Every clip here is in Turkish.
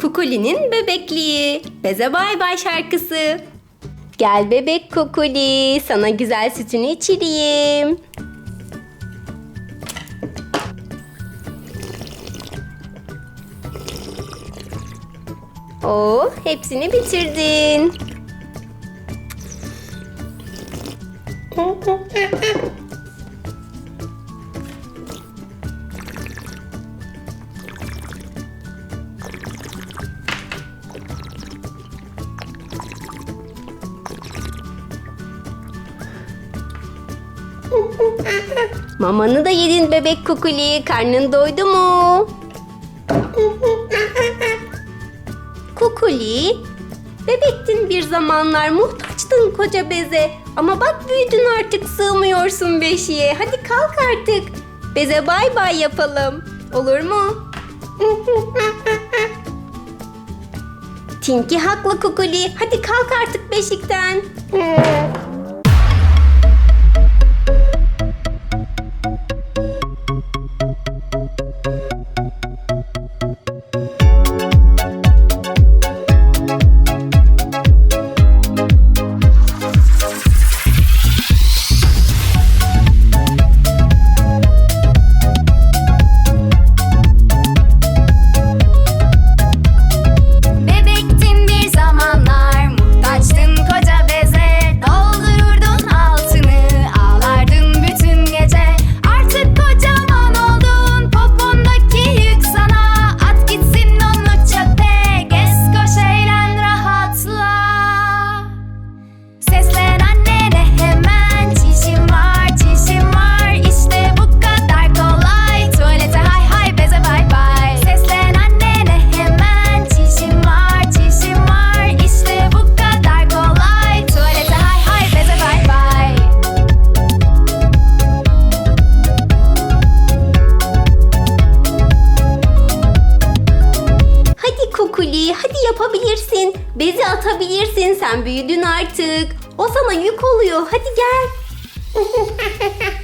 Kukuli'nin Bebekliği. Beze Bay Bay şarkısı. Gel bebek Kukuli, sana güzel sütünü içireyim. Oo, hepsini bitirdin. Mamanı da yedin bebek kukuli. Karnın doydu mu? kukuli, bebektin bir zamanlar muhtaçtın koca beze. Ama bak büyüdün artık sığmıyorsun beşiğe. Hadi kalk artık. Beze bay bay yapalım. Olur mu? Tinki haklı Kukuli. Hadi kalk artık beşikten. Sen büyüdün artık. O sana yük oluyor. Hadi gel.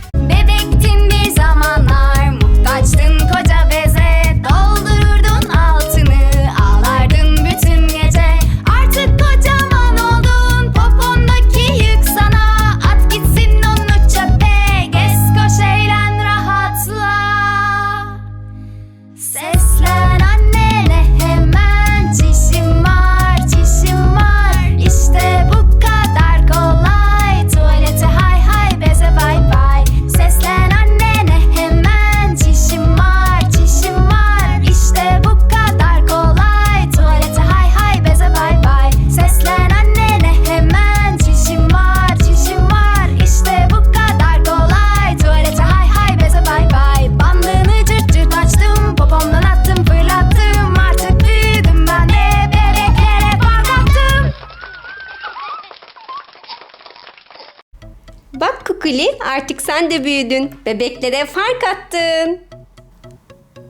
Kukuli artık sen de büyüdün. Bebeklere fark attın.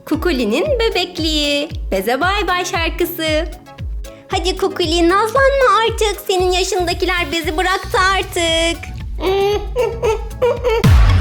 Kukuli'nin bebekliği. Beze bay bay şarkısı. Hadi Kukuli nazlanma artık. Senin yaşındakiler bezi bıraktı artık.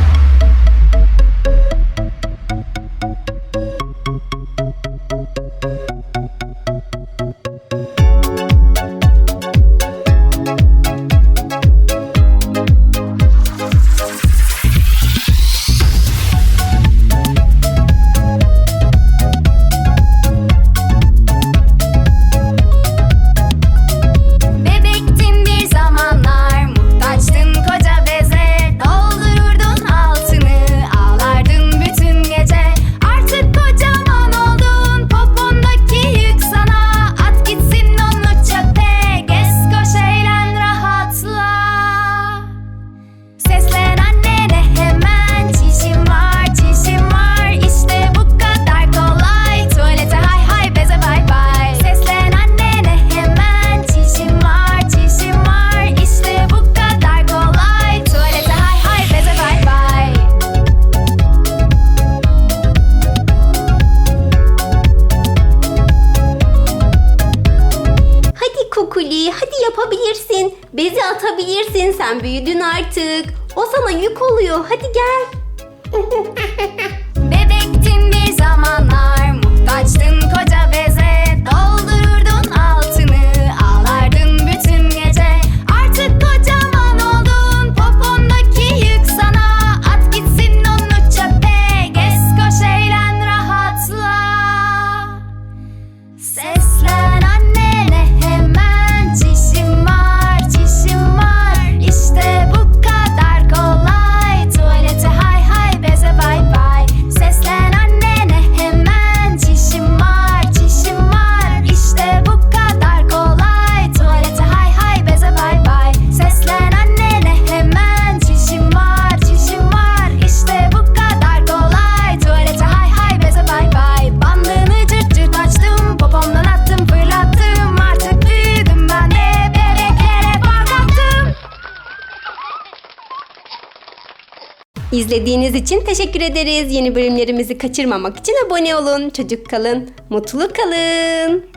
Bezi atabilirsin sen büyüdün artık. O sana yük oluyor hadi gel. İzlediğiniz için teşekkür ederiz. Yeni bölümlerimizi kaçırmamak için abone olun. Çocuk kalın, mutlu kalın.